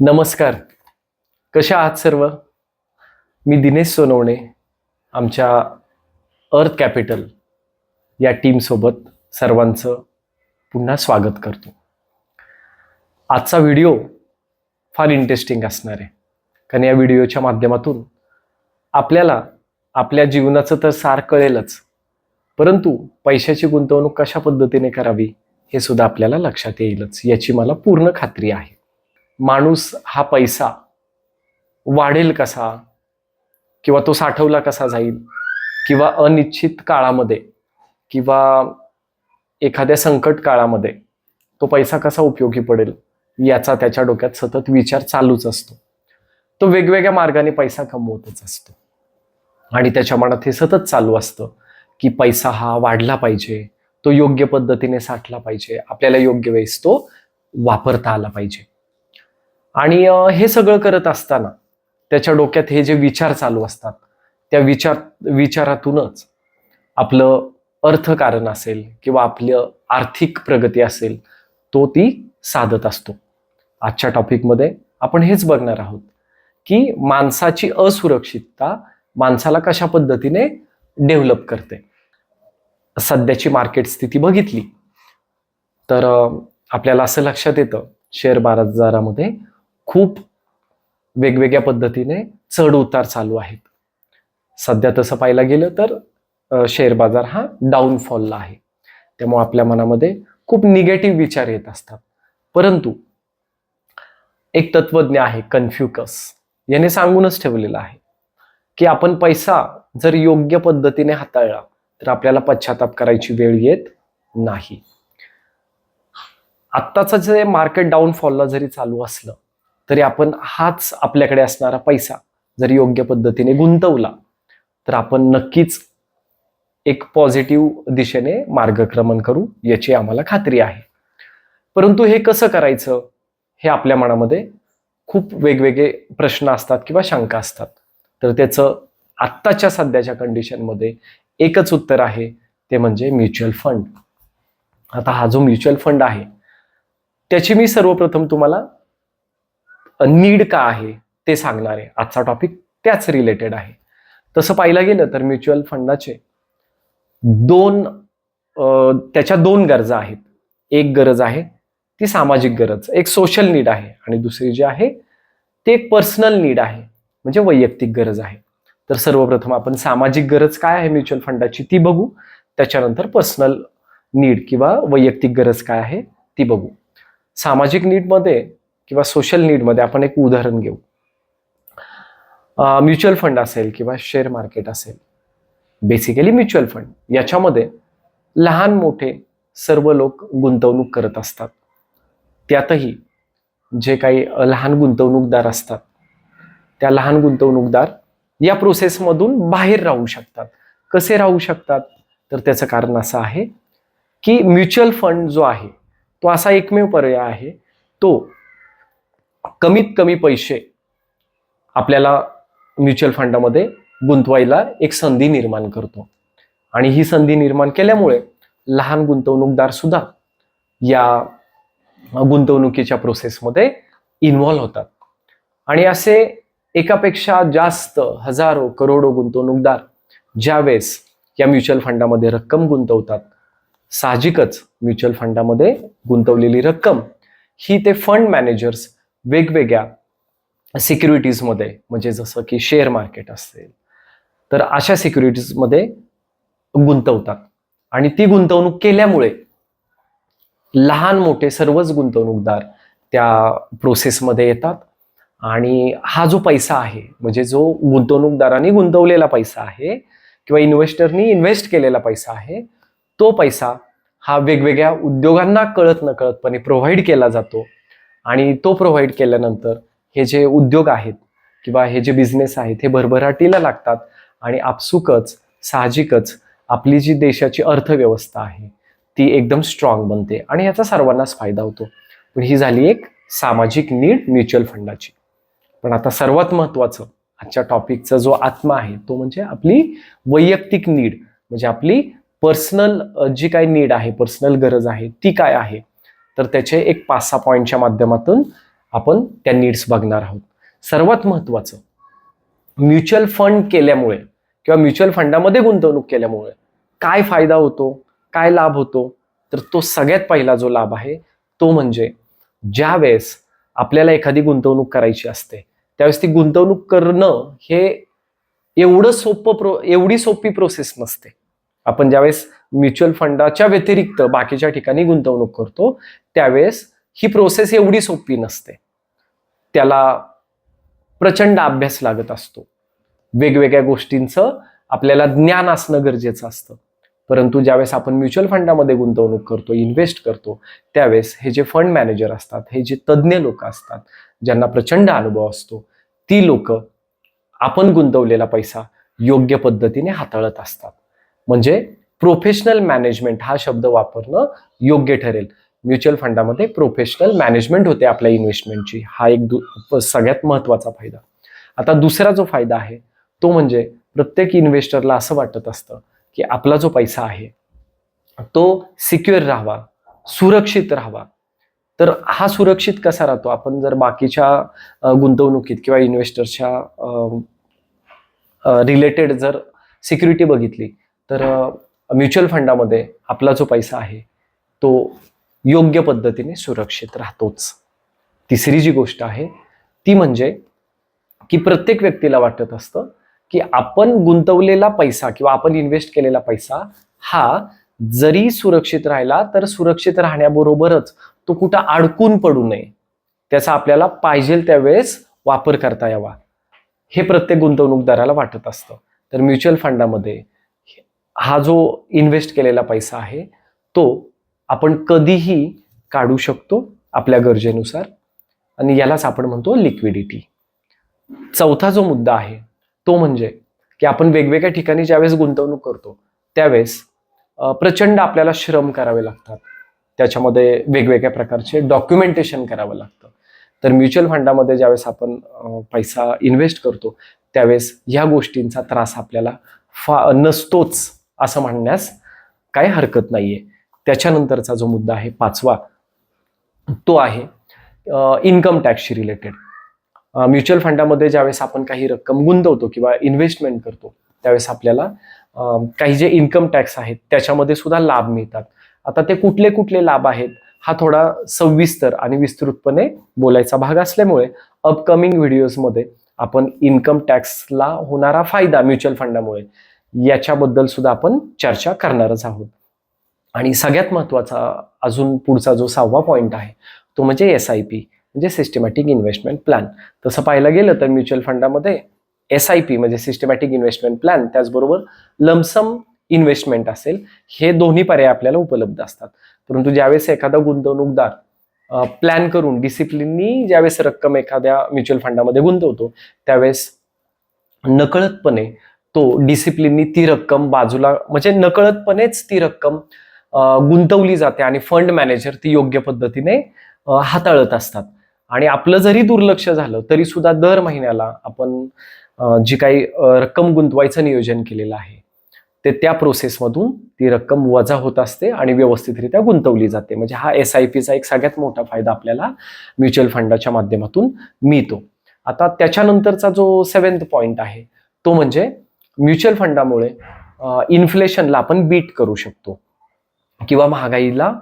नमस्कार. कशा आहात सर्व? मी दिनेश सोनवणे आमच्या अर्थ कॅपिटल या टीमसोबत सर्वांचं पुन्हा स्वागत करतो. आजचा व्हिडिओ फार इंटरेस्टिंग असणार आहे. कारण या व्हिडिओच्या माध्यमातून आपल्याला आपल्या जीवनाचं तर सार कळेलच. परंतु पैशाची गुंतवणूक कशा पद्धतीने करावी हे सुद्धा आपल्याला लक्षात येईलच याची मला पूर्ण खात्री आहे. माणूस हा पैसा वाढेल कसा किंवा तो साठवला कसा जाईल किंवा अनिश्चित काळामध्ये किंवा एखाद्या संकट काळामध्ये तो पैसा कसा उपयोगी पडेल याचा त्याच्या डोक्यात सतत विचार चालूच असतो. तो वेगवेगळ्या मार्गाने पैसा कमवतच असतो. आणि त्याच्या मनात हे सतत चालू असतं की पैसा हा वाढला पाहिजे तो योग्य पद्धतीने साठला पाहिजे आपल्याला योग्य वेळेस तो वापरता आला पाहिजे. आणि हे सगळं करत असताना त्याच्या डोक्यात हे जे विचार चालू असतात त्या विचार विचारातूनच आपलं अर्थकारण असेल किंवा आपलं आर्थिक प्रगती असेल तो ती साधत असतो. आजच्या टॉपिकमध्ये आपण हेच बघणार आहोत की माणसाची असुरक्षितता माणसाला कशा पद्धतीने डेव्हलप करते. सध्याची मार्केट स्थिती बघितली तर आपल्याला असं लक्षात येतं शेअर बाजारामध्ये खूप वेगवेगळ्या पद्धतीने चढ उतार चालू आहेत. सध्या तसं पाहायला गेलं तर शेअर बाजार हा डाऊनफॉलला आहे. त्यामुळे आपल्या मनामध्ये खूप निगेटिव्ह विचार येत असतात. परंतु एक तत्वज्ञ आहे कन्फ्युकस. याने सांगूनच ठेवलेलं आहे की आपण पैसा जर योग्य पद्धतीने हाताळला तर आपल्याला पश्चाताप करायची वेळ येत नाही. आत्ताचं जे मार्केट डाऊनफॉलला जरी चालू असलं तरी आपण हाच आपल्याकडे असणारा पैसा जर योग्य पद्धतीने गुंतवला तर आपण नक्कीच एक पॉझिटिव्ह दिशेने मार्गक्रमण करू याची आम्हाला खात्री आहे. परंतु हे कसं करायचं हे आपल्या मनामध्ये खूप वेगवेगळे प्रश्न असतात किंवा शंका असतात. तर त्याचं आत्ताच्या सध्याच्या कंडिशनमध्ये एकच उत्तर आहे ते म्हणजे म्युच्युअल फंड आता हा जो म्युच्युअल फंड आहे त्याची मी सर्वप्रथम तुम्हाला नीड का आहे ते सांगणार. आहे आजचा टॉपिक त्याच रिलेटेड आहे. तसं पाहिलं गेलं तर म्युच्युअल फंडाचे दोन त्याच्या दोन गरजा आहेत. एक गरज आहे ती सामाजिक गरज. एक सोशल नीड आहे आणि दुसरी जी आहे ते एक पर्सनल नीड आहे. म्हणजे वैयक्तिक गरज आहे. तर सर्वप्रथम आपण सामाजिक गरज काय आहे म्युच्युअल फंडाची ती बघू. त्याच्यानंतर पर्सनल नीड किंवा वैयक्तिक गरज काय आहे ती बघू. सामाजिक नीडमध्ये किंवा सोशल नीडमध्ये आपण एक उदाहरण घेऊ. म्युच्युअल फंड असेल किंवा शेअर मार्केट असेल. बेसिकली म्युच्युअल फंड याच्यामध्ये लहान मोठे सर्व लोक गुंतवणूक करत असतात. त्यातही जे काही लहान गुंतवणूकदार असतात त्या लहान गुंतवणूकदार या प्रोसेसमधून बाहेर राहू शकतात. कसे राहू शकतात? तर त्याचं कारण असं आहे की म्युच्युअल फंड जो आहे तो असा एकमेव पर्याय आहे तो कमीत कमी पैसे आपल्याला म्युच्युअल फंडामध्ये गुंतवायला एक संधी निर्माण करतो. आणि ही संधी निर्माण केल्यामुळे लहान गुंतवणूकदार सुद्धा या गुंतवणुकीच्या प्रोसेसमध्ये इन्व्हॉल्व होतात. आणि असे एकापेक्षा जास्त हजारो करोडो गुंतवणूकदार ज्यावेळेस या म्युच्युअल फंडामध्ये रक्कम गुंतवतात साहजिकच म्युच्युअल फंडामध्ये गुंतवलेली रक्कम ही ते फंड मॅनेजर्स वेगवेगळ्या सिक्युरिटीजमध्ये म्हणजे जसं की शेअर मार्केट असेल तर अशा सिक्युरिटीजमध्ये गुंतवतात. आणि ती गुंतवणूक केल्यामुळे लहान मोठे सर्वच गुंतवणूकदार त्या प्रोसेसमध्ये येतात. आणि हा जो पैसा आहे म्हणजे जो गुंतवणूकदारांनी गुंतवलेला पैसा आहे किंवा इन्व्हेस्टरनी इन्व्हेस्ट केलेला पैसा आहे तो पैसा हा वेगवेगळ्या उद्योगांना कळत नकळतपणे प्रोव्हाइड केला जातो. आणि तो प्रोव्हाइड केल्यानंतर हे जे उद्योग आहेत किंवा हे जे बिझनेस आहेत हे भरभराटीला लागतात आणि आपसुकच साहजिकच आपली जी देशाची अर्थव्यवस्था आहे ती एकदम स्ट्रॉंग बनते आणि याचा सर्वांनाच फायदा होतो. पण ही झाली एक सामाजिक नीड म्युच्युअल फंडाची. पण आता सर्वात महत्त्वाचं आजच्या टॉपिकचा जो आत्मा आहे तो म्हणजे आपली वैयक्तिक नीड म्हणजे आपली पर्सनल जी काही नीड आहे पर्सनल गरज आहे ती काय आहे? तर त्याचे एक पाच सहा पॉईंटच्या माध्यमातून आपण त्या नीड्स बघणार आहोत. सर्वात महत्त्वाचं म्युच्युअल फंड केल्यामुळे किंवा म्युच्युअल फंडामध्ये गुंतवणूक केल्यामुळे काय फायदा होतो काय लाभ होतो? तर तो सगळ्यात पहिला जो लाभ आहे तो म्हणजे ज्या वेळेस आपल्याला एखादी गुंतवणूक करायची असते त्यावेळेस ती गुंतवणूक करणं हे एवढं सोपं प्रो एवढी सोपी प्रोसेस नसते. आपण ज्यावेळेस म्युच्युअल फंडाच्या व्यतिरिक्त बाकीच्या ठिकाणी गुंतवणूक करतो त्यावेळेस ही प्रोसेस एवढी सोपी नसते. त्याला प्रचंड अभ्यास लागत असतो. वेगवेगळ्या गोष्टींचं आपल्याला ज्ञान असणं गरजेचं असतं. परंतु ज्यावेळेस आपण म्युच्युअल फंडामध्ये गुंतवणूक करतो इन्व्हेस्ट करतो त्यावेळेस हे जे फंड मॅनेजर असतात हे जे तज्ज्ञ लोक असतात ज्यांना प्रचंड अनुभव असतो ती लोक आपण गुंतवलेला पैसा योग्य पद्धतीने हाताळत असतात. म्हणजे प्रोफेशनल मॅनेजमेंट हा शब्द वापरणं योग्य ठरेल. म्युच्युअल फंडामध्ये प्रोफेशनल मॅनेजमेंट होते आपल्या इन्व्हेस्टमेंटची हा एक दु- सगळ्यात महत्त्वाचा फायदा. आता दुसरा जो फायदा आहे तो म्हणजे प्रत्येक इन्व्हेस्टरला असं वाटत असतं की आपला जो पैसा आहे तो सिक्युअर राहावा सुरक्षित राहावा. तर हा सुरक्षित कसा राहतो? आपण जर बाकीच्या गुंतवणुकीत किंवा इन्व्हेस्टरच्या रिलेटेड जर सिक्युरिटी बघितली तर म्युच्युअल फंडामध्ये आपला जो पैसा आहे तो योग्य पद्धतीने सुरक्षित राहतोच. तिसरी जी गोष्ट आहे ती म्हणजे की प्रत्येक व्यक्तीला वाटत असतं की आपण गुंतवलेला पैसा किंवा आपण इन्व्हेस्ट केलेला पैसा हा जरी सुरक्षित राहिला तर सुरक्षित राहण्याबरोबरच तो कुठं अडकून पडू नये. त्याचा आपल्याला पाहिजे त्यावेळेस वापर करता यावा. हे प्रत्येक गुंतवणूकदाराला वाटत असतं. तर म्युच्युअल फंडामध्ये हा जो इन्व्हेस्ट केलेला पैसा आहे तो आपण कधीही काढू शकतो आपल्या गरजेनुसार. आणि यालाच आपण म्हणतो लिक्विडिटी चौथा जो मुद्दा आहे तो म्हणजे की आपण वेगवेगळ्या ठिकाणी ज्यावेळेस गुंतवणूक करतो त्यावेळेस प्रचंड आपल्याला श्रम करावे लागतात. त्याच्यामध्ये वेगवेगळ्या प्रकारचे डॉक्युमेंटेशन करावं लागतं. तर म्युच्युअल फंडामध्ये ज्यावेळेस आपण पैसा इन्व्हेस्ट करतो त्यावेळेस ह्या गोष्टींचा त्रास आपल्याला फा नसतोच. असं म्हणण्यास काय हरकत नाहीये. त्याच्यानंतरचा जो मुद्दा आहे पाचवा तो आहे इन्कम टॅक्सशी रिलेटेड म्युच्युअल फंडामध्ये ज्यावेळेस आपण काही रक्कम गुंतवतो किंवा इन्व्हेस्टमेंट करतो त्यावेळेस आपल्याला काही जे इन्कम टॅक्स आहेत त्याच्यामध्ये सुद्धा लाभ मिळतात. आता ते कुठले कुठले लाभ आहेत हा थोडा सविस्तर आणि विस्तृतपणे बोलायचा भाग असल्यामुळे अपकमिंग व्हिडिओजमध्ये आपण इन्कम टॅक्सला होणारा फायदा म्युच्युअल फंडामुळे याच्याबद्दल सुद्धा आपण चर्चा करणारच आहोत. आणि सगळ्यात महत्त्वाचा अजून पुढचा जो सहावा पॉईंट आहे तो म्हणजे एस आय पी म्हणजे सिस्टमॅटिक इन्व्हेस्टमेंट प्लॅन तसं पाहायला गेलं तर म्युच्युअल फंडामध्ये एस आय पी म्हणजे सिस्टमॅटिक इन्व्हेस्टमेंट प्लॅन त्याचबरोबर लमसम इन्व्हेस्टमेंट असेल हे दोन्ही पर्याय आपल्याला उपलब्ध असतात. परंतु ज्यावेळेस एखादा गुंतवणूकदार प्लॅन करून डिसिप्लिननी ज्यावेळेस रक्कम एखाद्या म्युच्युअल फंडामध्ये गुंतवतो त्यावेळेस नकळतपणे तो डिसिप्लिननी ती रक्कम बाजूला म्हणजे नकळतपणेच ती रक्कम गुंतवली जाते आणि फंड मॅनेजर ती योग्य पद्धतीने हाताळत असतात. आणि आपलं जरी दुर्लक्ष झालं तरी सुद्धा दर महिन्याला आपण जी काही रक्कम गुंतवायचं नियोजन केलेलं आहे ते त्या प्रोसेसमधून ती रक्कम वजा होत असते आणि व्यवस्थितरित्या गुंतवली जाते. म्हणजे हा एस आय पीचा एक सगळ्यात मोठा फायदा आपल्याला म्युच्युअल फंडाच्या माध्यमातून मिळतो. आता त्याच्यानंतरचा जो सेवन्थ पॉइंट आहे तो म्हणजे म्युच्युअल फंडामुळे इन्फ्लेशनला आपण बीट करू शकतो. किंवा महागाईला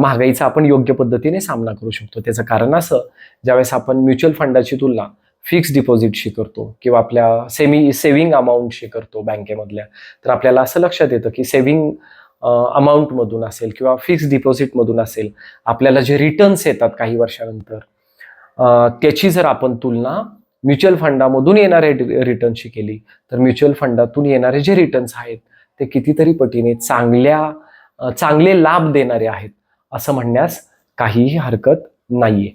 महागाईचा आपण योग्य पद्धतीने सामना करू शकतो. त्याचं कारण असं ज्यावेळेस आपण म्युच्युअल फंडाची तुलना फिक्स डिपॉझिटशी करतो किंवा आपल्या सेमी सेव्हिंग अमाऊंटशी करतो बँकेमधल्या तर आपल्याला असं लक्षात येतं की सेव्हिंग अमाऊंटमधून असेल किंवा फिक्स डिपॉझिटमधून असेल आपल्याला जे रिटर्न्स येतात काही वर्षानंतर त्याची जर आपण तुलना म्युच्युअल फंडामधून येणाऱ्या रिटर्न्सशी केली. तर म्युच्युअल फंडातून येणारे जे रिटर्न्स आहेत ते कितीतरी पटीने चांगल्या चांगले लाभ देणारे आहेत असं म्हणण्यास काहीही हरकत नाहीये.